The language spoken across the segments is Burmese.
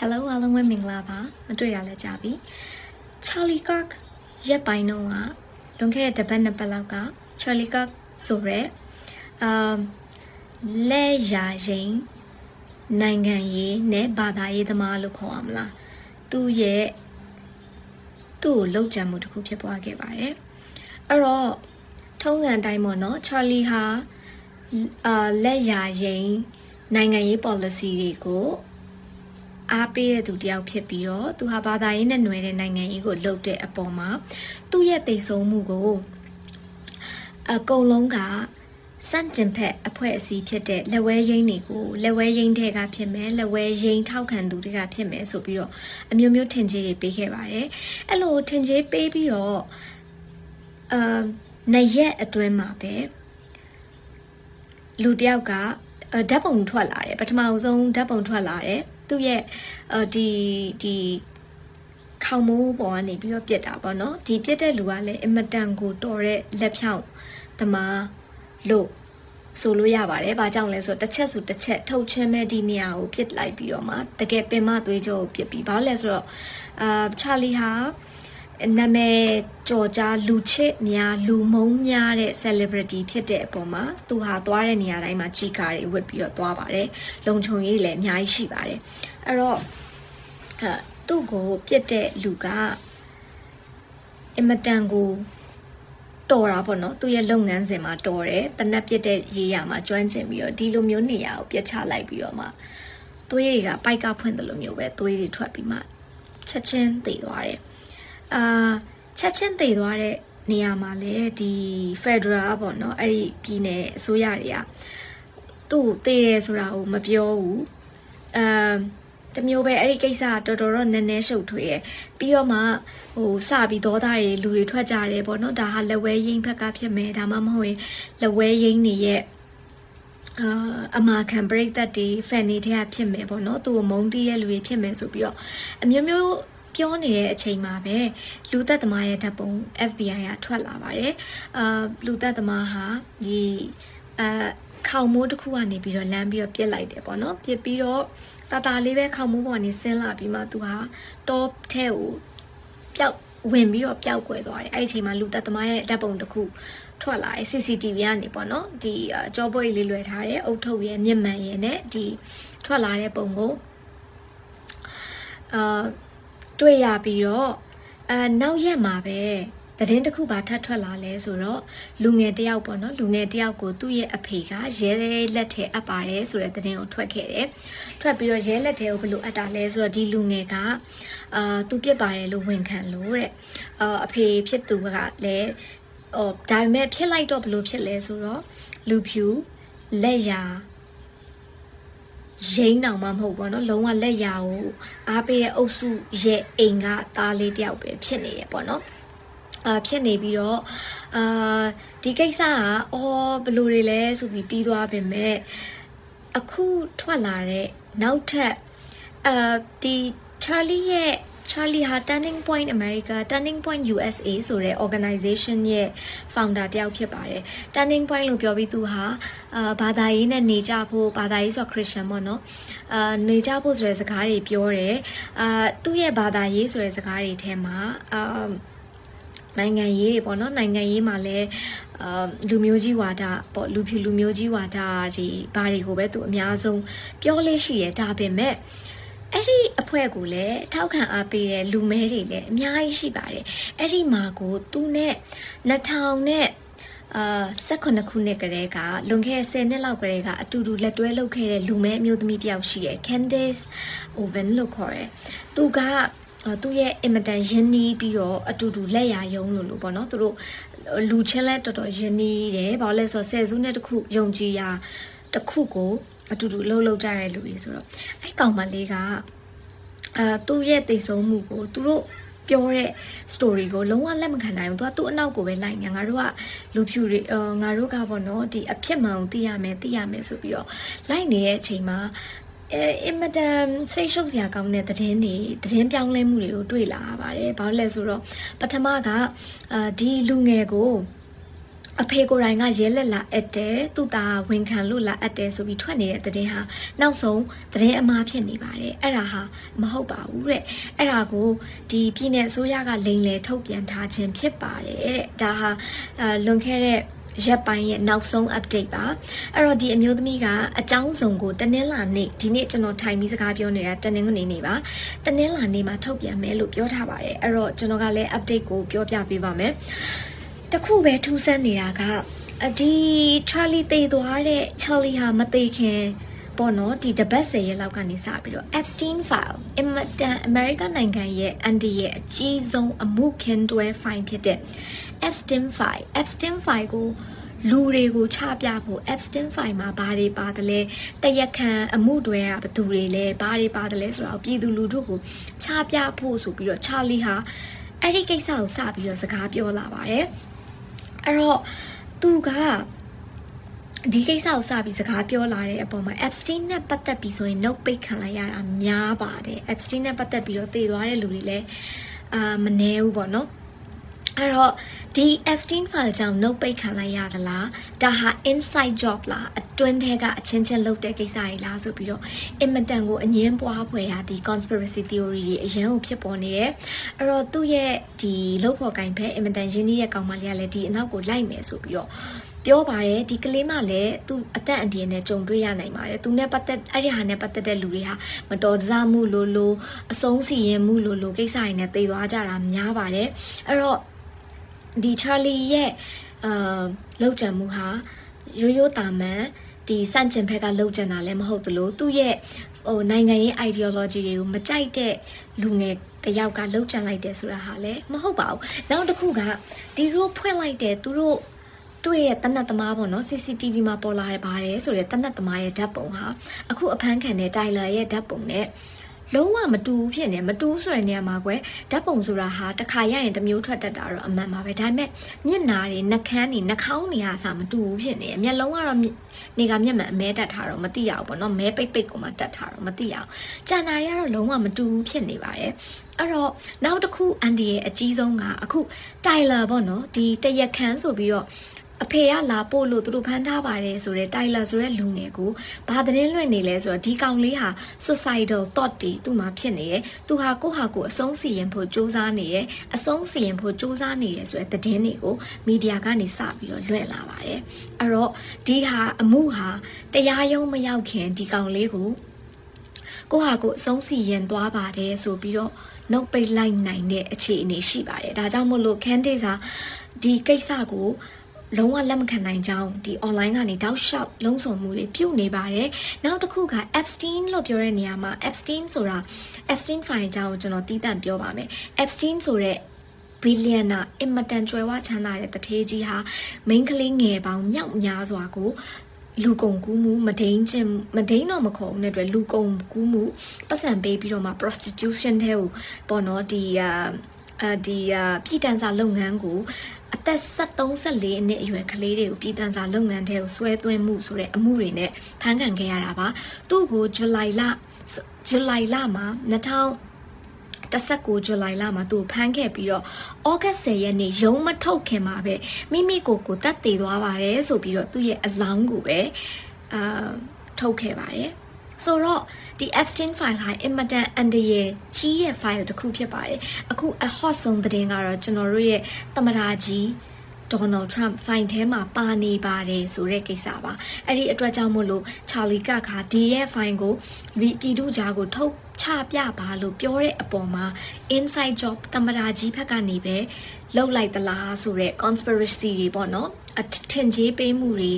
Hello အားလုံးပဲမင်္ဂလာပါမတွေ့ရလဲကြပြီ Charlie Kirk ရက်ပိုင်းတော့ကလွန်ခဲ့တဲ့တစ်ပတ်နှစ်ပတ်လောက်က Charlie Kirk ဆိုရက်အမ်လက်ရာရင်နိုင်ငံရေးနဲ့ဘာသာရေးသမားလို့ခေါ်ရမလားသူ့ရဲ့သူ့ကိုလှုပ်ကြံမှုတစ်ခုဖြစ်ပွားခဲ့ပါတယ်အဲ့တော့ထုံးစံအတိုင်းပေါ့နော် Charlie ဟာအာလက်ရာရင်နိုင်ငံရေး policy တွေကို အားပေးတဲ့သူတယောက်ဖြစ်ပြီးတော့သူဟာဘာသာရေးနဲ့ຫນွယ်တဲ့နိုင်ငံရေးကိုလှုပ်တဲ့အပေါ်မှာသူ့ရဲ့တိတ်ဆုံးမှုကိုအကုန်လုံးကစန့်ကျင်ဖက်အဖွဲ့အစည်းဖြစ်တဲ့လက်ဝဲရင်းတွေကိုလက်ဝဲရင်းတွေကဖြစ်မယ်လက်ဝဲရင်းထောက်ခံသူတွေကဖြစ်မယ်ဆိုပြီးတော့အမျိုးမျိုးထင်ကြေးတွေပေးခဲ့ပါတယ်အဲ့လိုထင်ကြေးပေးပြီးတော့အာနှစ်ရက်အတွင်းမှာပဲလူတယောက်ကအဲဓာတ်ပုံထွက်လာတယ်ပထမဆုံးဓာတ်ပုံထွက်လာတယ် သူ့ရဲ့အဲဒီဒီခေါင်းမိုးပေါ်ကနေပြီးတော့ပြစ်တာပေါ့နော်ဒီပြစ်တဲ့လူကလည်းအင်မတန်ကိုတော်တဲ့လက်ဖြောင့်သမားလို့ဆိုလို့ရပါတယ်။ဘာကြောင့်လဲဆိုတော့တစ်ချက်ဆိုတစ်ချက်ထုတ်ချင်းမဲ့ဒီနေရာကိုပြစ်လိုက်ပြီးတော့မှတကယ်ပင်မသွေးကြောကိုပြစ်ပြီးဘာလို့လဲဆိုတော့အာချာလီဟာ နာမည်ကြော်ကြားလူချစ်များလူမုန်းများတဲ့ celebrity ဖြစ်တဲ့အပေါ်မှာသူဟာသွားတဲ့နေရာတိုင်းမှာချီကာတွေဝတ်ပြီးတော့သွားပါတယ်။လုံခြုံရေးလည်းအများကြီးရှိပါတယ်။အဲ့တော့အဲသူ့ကိုပြစ်တဲ့လူကအင်မတန်ကိုတော်တာပေါ့နော်သူ့ရဲ့လုပ်ငန်းစဉ်မှာတော်တယ်တနက်ပြစ်တဲ့ရေးရမှာကျွမ်းကျင်ပြီးတော့ဒီလိုမျိုးနေရာကိုပြစ်ချလိုက်ပြီးတော့မှသွေးတွေကပိုက်ကဖွင့်တယ်လို့မျိုးပဲသွေးတွေထွက်ပြီးမှချက်ချင်းသေသွားတယ် အာချက်ချင်းသေသွားတဲ့နေရာမှာလေဒီ Federal ပေါ့နော်အဲ့ဒီပြည်နယ်အစိုးရတွေကသူ့သေတယ်ဆိုတာကိုမပြောဘူးအမ်တမျိုးပဲအဲ့ဒီကိစ္စကတော်တော်တော့နည်းနည်းရှုပ်ထွေးတယ်ပြီးတော့မှဟိုစပြီးသောသားတွေလူတွေထွက်ကြတယ်ပေါ့နော်ဒါဟာလက်ဝဲရင်းဘက်ကဖြစ်မယ်ဒါမှမဟုတ်ရင်လက်ဝဲရင်းနေရဲ့အာအမာခံပရိသတ်တွေဖန်နေတဲ့ဖြစ်မယ်ပေါ့နော်သူ့ကိုမုန်းတီးရဲ့လူတွေဖြစ်မယ်ဆိုပြီးတော့အမျိုးမျိုး ပြောနေတဲ့အချိန်မှာပဲလူသက်သမားရဲ့ဓာတ်ပုံ FBI ကထွက်လာပါတယ်အာလူသက်သမားဟာဒီအာခေါင်မိုးတစ်ခုကနေပြီးတော့လမ်းပြီးတော့ပြစ်လိုက်တယ်ပေါ့နော်ပြစ်ပြီးတော့တာတာလေးပဲခေါင်မိုးပေါ်နေဆင်းလာပြီးမှသူဟာတောထဲကိုပျောက်ဝင်ပြီးတော့ပျောက်ကွယ်သွားတယ်အဲ့ဒီအချိန်မှာလူသက်သမားရဲ့ဓာတ်ပုံတစ်ခုထွက်လာတယ် CCTV ကနေပေါ့နော်ဒီအာကြောပွဲလေးလွယ်ထားတယ်အုတ်ထုတ်ရဲ့မျက်မှန်ရဲ့နဲ့ဒီထွက်လာတဲ့ပုံကိုအာ တွေ့ရပြီးတော့အာနောက်ရက်မှာပဲသတင်းတစ်ခုပါထပ်ထွက်လာလဲဆိုတော့လူငယ်တယောက်ပေါ့နော်လူငယ်တယောက်ကိုသူ့ရဲ့အဖေကရဲလက်ထဲအပ်ပါတယ်ဆိုတဲ့သတင်းကိုထွက်ခဲ့တယ်ထွက်ပြီးတော့ရဲလက်ထဲကိုဘယ်လိုအပ်တာလဲဆိုတော့ဒီလူငယ်ကအာသူပြစ်ပါတယ်လို့ဝန်ခံလို့တဲ့အာအဖေဖြစ်သူကလည်းဟိုဒါပေမဲ့ဖြစ်လိုက်တော့ဘယ်လိုဖြစ်လဲဆိုတော့လူဖြူလက်ရာ ရိမ့်တောင်မှမဟုတ်ဘောနော်လုံးဝလက်ရာကိုအားပေးတဲ့အုပ်စုရဲ့အိမ်ကသားလေးတယောက်ပဲဖြစ်နေရပေါ့နော်အာဖြစ်နေပြီးတော့အာဒီကိစ္စကအော်ဘလို့တွေလဲဆိုပြီးပြီးသွားပြင်မဲ့အခုထွက်လာတဲ့နောက်ထပ်အာဒီ Charlie ရဲ့ Charlie ဟာ Turning Point America Turning Point USA ဆိုတဲ့ organization ရဲ့ founder တယောက်ဖြစ်ပါတယ် Turning Point လို့ပြောပြီးသူဟာအာဘာသာရေးနဲ့နေကြဖို့ဘာသာရေးဆို Christian ပေါ့နော်အာနေကြဖို့ဆိုတဲ့စကားတွေပြောတယ်အာသူ့ရဲ့ဘာသာရေးဆိုတဲ့စကားတွေထဲမှာအာနိုင်ငံရေးတွေပေါ့နော်နိုင်ငံရေးမှာလည်းအာလူမျိုးကြီးဝါဒပေါ့လူဖြူလူမျိုးကြီးဝါဒတွေဘာတွေကိုပဲသူအများဆုံးပြောလေးရှိရဒါပေမဲ့ အဲ့ဒီအဖွဲ့ကိုလည်းထောက်ခံအားပေးတဲ့လူမဲတွေလည်းအများကြီးရှိပါတယ်အဲ့ဒီမှာကိုသူနဲ့2000နဲ့အာ18ခုနှစ်ကလေးကလွန်ခဲ့တဲ့10နှစ်လောက်ကလေးကအတူတူလက်တွဲလုပ်ခဲ့တဲ့လူမဲအမျိုးသမီးတယောက်ရှိတယ် Candice Owen လို့ခေါ်တယ်သူကအာသူ့ရဲ့အင်မတန်ရင်းနှီးပြီးတော့အတူတူလက်ရာယုံလို့လို့ပေါ့နော်သူတို့လူချင်းလဲတော်တော်ရင်းနှီးတယ်ဘာလို့လဲဆိုတော့ဆယ်စုနှစ်တစ်ခုယုံကြည်ရာတစ်ခုကို အတူတူလှုပ်လှုပ်ကြတဲ့လူတွေဆိုတော့အဲ့ကောင်မလေးကအာသူ့ရဲ့သိဆုံးမှုကိုသူတို့ပြောတဲ့ story ကိုလုံးဝလက်မခံနိုင်ဘူးသူကသူ့အနောက်ကိုပဲလိုက်နေငါတို့ကလူဖြူတွေအာငါတို့ကပေါ့နော်ဒီအဖြစ်မှန်ကိုသိရမယ်သိရမယ်ဆိုပြီးတော့လိုက်နေတဲ့အချိန်မှာအဲအင်မတန်စိတ်ရှုပ်စရာကောင်းတဲ့သတင်းတွေသတင်းပြောင်းလဲမှုတွေကိုတွေ့လာရပါတယ်။ဘာလို့လဲဆိုတော့ပထမကအာဒီလူငယ်ကို အဖေကိုယ်တိုင်ကရဲလက်လာအပ်တယ်သူ့သားဝန်ခံလို့လာအပ်တယ်ဆိုပြီးထွက်နေတဲ့သတင်းဟာနောက်ဆုံးသတင်းအမှားဖြစ်နေပါတယ်အဲ့ဒါဟာမဟုတ်ပါဘူးတဲ့အဲ့ဒါကိုဒီပြည်내အစိုးရကလိန်လေထုတ်ပြန်ထားခြင်းဖြစ်ပါတယ်တဲ့ဒါဟာအာလွန်ခဲ့တဲ့ရက်ပိုင်းရဲ့နောက်ဆုံး update ပါအဲ့တော့ဒီအမျိုးသမီးကအကြောင်းစုံကိုတနင်္လာနေ့ဒီနေ့ကျွန်တော်ထိုင်ပြီးစကားပြောနေတာတနင်္ဂနွေနေ့ပါတနင်္လာနေ့မှာထုတ်ပြန်မယ်လို့ပြောထားပါတယ်အဲ့တော့ကျွန်တော်ကလည်း update ကိုပြောပြပေးပါမယ် တခုပဲထူးဆန်းနေတာကအဒီ Charlie တေသွားတဲ့ Charlie ဟာမသေးခင်ပေါ့နော်ဒီတပတ်စေရဲ့လောက်ကနေစပြီးတော့ Epstein file အမတန် American နိုင်ငံရဲ့အန်ဒီရဲ့အကြီးဆုံးအမှုခင်းတွဲ file ဖြစ်တဲ့ Epstein file Epstein file ကိုလူတွေကိုချပြဖို့ Epstein file မှာဘာတွေပါတယ်လဲတရက်ခံအမှုတွေကဘယ်သူတွေလဲဘာတွေပါတယ်လဲဆိုတော့ပြည်သူလူထုကိုချပြဖို့ဆိုပြီးတော့ Charlie ဟာအဲ့ဒီကိစ္စကိုစပြီးတော့စကားပြောလာပါတယ် အဲ့တော့သူကဒီကိစ္စကိုစပြီးစကားပြောလာတဲ့အပေါ်မှာ Epstein နဲ့ပတ်သက်ပြီးဆိုရင် note ပိတ်ခံလိုက်ရတာများပါတယ် Epstein နဲ့ပတ်သက်ပြီးတော့တည်သွားတဲ့လူတွေလည်းအာမနှဲဘူးပေါ့နော် အဲ့တော့ဒီ Epstein file ကြောင့် note ပိတ်ခံလိုက်ရသလားဒါဟာ inside job လားအတွင်းထဲကအချင်းချင်းလုပ်တဲ့ကိစ္စတွေလားဆိုပြီးတော့အင်မတန်ကိုအငင်းပွားဖွယ်ရာဒီ conspiracy theory တွေအရန်ကိုဖြစ်ပေါ်နေတယ်အဲ့တော့သူ့ရဲ့ဒီလုပ်ဖို့ကင်ဖက်အင်မတန်ရင်းနှီးရဲ့ကောင်မလေးကလည်းဒီအနောက်ကိုလိုက်မယ်ဆိုပြီးတော့ပြောပါတယ်ဒီကလေးမလည်းသူအသက်အန္တရာယ်နဲ့ကြုံတွေ့ရနိုင်ပါတယ်သူနဲ့ပတ်သက်အဲ့ဒီဟာနဲ့ပတ်သက်တဲ့လူတွေဟာမတော်တဆမှုလို့လို့အဆုံးစီရင်မှုလို့လို့ကိစ္စတွေနဲ့တည်သွားကြတာများပါတယ်အဲ့တော့ ဒီ Charlie ရဲ့အာလောက်ကြံမှုဟာရိုးရိုးတာမန်ဒီစန့်ကျင်ဘက်ကလောက်ကျန်တာလည်းမဟုတ်သလိုသူ့ရဲ့ဟိုနိုင်ငံရေး ideology တွေကိုမကြိုက်တဲ့လူငယ်တယောက်ကလောက်ကျန်လိုက်တယ်ဆိုတာဟာလည်းမဟုတ်ပါဘူးနောက်တစ်ခုကဒီလိုဖွင့်လိုက်တဲ့သူတို့တွေ့ရဲ့တနတ်သမားပေါ့နော် CCTV မှာပေါ်လာရပါတယ်ဆိုတဲ့တနတ်သမားရဲ့ဓာတ်ပုံဟာအခုအဖမ်းခံတဲ့တိုင်လာရဲ့ဓာတ်ပုံနဲ့ လုံးဝမတူဘူးဖြစ်နေမတူဘူးဆိုတဲ့နေရာမှာကွယ်ဓာတ်ပုံဆိုတာဟာတစ်ခါရရင်တစ်မျိုးထွက်တတ်တာတော့အမှန်ပါပဲဒါပေမဲ့မျက်နာတွေနှကန်းတွေနှာခေါင်းတွေအစားမတူဘူးဖြစ်နေတယ်မျက်လုံးကတော့နေကမျက်မှန်အမဲတက်ထားတော့မသိရဘူးပေါ့နော်မဲပိတ်ပိတ်ကိုမှတက်ထားတော့မသိရအောင်ကြံနာတွေကတော့လုံးဝမတူဘူးဖြစ်နေပါတယ်အဲ့တော့နောက်တစ်ခုအန်ဒီရဲ့အကြီးဆုံးကအခုတိုင်လာပေါ့နော်ဒီတရက်ခန်းဆိုပြီးတော့ အဖေကလာပို့လို့သူတို့ဖမ်းထားပါတယ်ဆိုတော့တိုင်လာဆိုတဲ့လူငယ်ကိုဘာသတင်းလွှင့်နေလဲဆိုတော့ဒီကောင်လေးဟာ suicidal thought တွေသူ့မှာဖြစ်နေတယ်။သူဟာကိုယ့်ဟာကိုယ်အဆုံးစီရင်ဖို့စူးစမ်းနေတယ်။အဆုံးစီရင်ဖို့စူးစမ်းနေတယ်ဆိုတဲ့သတင်းတွေကိုမီဒီယာကနေစပြီးတော့လွှင့်လာပါတယ်။အဲ့တော့ဒီဟာအမှုဟာတရားရုံးမရောက်ခင်ဒီကောင်လေးကိုကိုယ့်ဟာကိုယ်အဆုံးစီရင်သွားပါတယ်ဆိုပြီးတော့နှုတ်ပိတ်လိုက်နိုင်တဲ့အခြေအနေရှိပါတယ်။ဒါကြောင့်မို့လို့ Candice ဟာဒီကိစ္စကို လုံးဝလက်မခံနိုင်ကြောင်းဒီ online ကနေတောက်လျှောက်လုံးစုံမှုတွေပြုတ်နေပါတယ်။နောက်တစ်ခုက Epstein လို့ပြောတဲ့နေရာမှာ Epstein ဆိုတာ Epstein file အကြောင်းကိုကျွန်တော်တီးတန့်ပြောပါမယ်။ Epstein ဆိုတဲ့ဘီလီယံနာအင်မတန်ကျွယ်ဝချမ်းသာတဲ့တထေးကြီးဟာမိန်းကလေးငယ်ပေါင်းမြောက်များစွာကိုလူကုန်ကူးမှုမဒိန်ချင်းမဒိန်တော့မခေါ်ဘူးနဲ့အတွက်လူကုန်ကူးမှုပတ်စံပေးပြီးတော့မှ prostitution တဲ့ကိုပေါ့နော်ဒီအာဒီအာပြည်တန်းစာလုပ်ငန်းကို အသက်73 74နှစ်အရွယ်ကလေးတွေကိုပြည်တန်းစာလုပ်ငန်းထဲကိုဆွဲသွင်းမှုဆိုတဲ့အမှုတွေနဲ့ဖမ်းခံခဲ့ရတာပါသူ့ကိုဇူလိုင်လဇူလိုင်လမှာ2000 19ဇူလိုင်လမှာသူ့ဖမ်းခဲ့ပြီးတော့ဩဂတ်10ရက်နေ့ရုံးမထုတ်ခင်မှာပဲမိမိကိုယ်ကိုတတ်တည်သွားပါတယ်ဆိုပြီးတော့သူ့ရဲ့အလောင်းကိုပဲအာထုတ်ခဲ့ပါတယ်ဆိုတော့ ဒီ Epstein file ဟာ immaterial under ရဲ့ကြီးရဲ့ file တစ်ခုဖြစ်ပါတယ်အခုအ hot ဆုံးသတင်းကတော့ကျွန်တော်တို့ရဲ့သမရာကြီးဒေါ်နယ်ထရန့်ဖိုင်ထဲမှာပါနေပါတယ်ဆိုတဲ့ကိစ္စပါအဲ့ဒီအတွက်ကြောင့်မို့လို့ချာလီကခါဒီရဲ့ဖိုင်ကိုတီတူဂျာကိုထုတ်ချပြပါလို့ပြောတဲ့အပေါ်မှာ inside job သမရာကြီးဘက်ကနေပဲလှုပ်လိုက်သလားဆိုတဲ့ conspiracy တွေပေါ့နော်အထင်ကြီးပေးမှုတွေ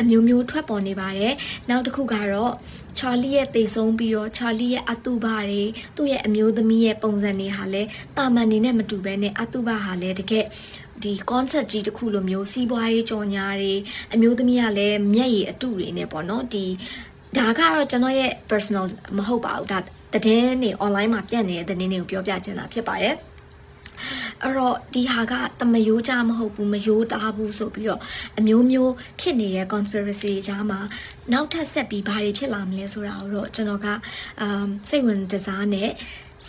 အမျိုးမျိုးထွက်ပေါ်နေပါတယ်နောက်တစ်ခုကတော့ ချာလီရဲ့တေဆုံးပြီးတော့ချာလီရဲ့အတုဘတွေသူ့ရဲ့အမျိုးသမီးရဲ့ပုံစံတွေဟာလည်းတာမန်နေနဲ့မတူဘဲနဲ့အတုဘဟာလည်းတကယ်ဒီ concept ကြီးတစ်ခုလိုမျိုးစီးပွားရေးကြော်ညာတွေအမျိုးသမီးကလည်းမျက်ရည်အတုတွေနဲ့ပေါ့နော်ဒီဒါကတော့ကျွန်တော်ရဲ့ personal မဟုတ်ပါဘူးဒါသတင်းတွေ online မှာပြန့်နေတဲ့သတင်းတွေကိုပြောပြချင်တာဖြစ်ပါတယ် အဲ့တော့ဒီဟာကတမယိုးကြမဟုတ်ဘူးမယိုးတားဘူးဆိုပြီးတော့အမျိုးမျိုးဖြစ်နေတဲ့ conspiracy တွေကြားမှာနောက်ထပ်ဆက်ပြီးဘာတွေဖြစ်လာမလဲဆိုတာကိုတော့ကျွန်တော်ကအမ်စိတ်ဝင်စားနဲ့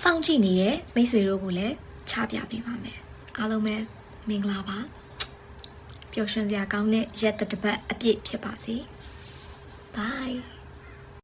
စောင့်ကြည့်နေတဲ့မိတ်ဆွေတို့ကိုလည်းချပြပေးပါမယ်အားလုံးပဲမင်္ဂလာပါပပျော်ရွှင်စရာကောင်းတဲ့ရက်တစ်ပတ်အပြည့်ဖြစ်ပါစေ bye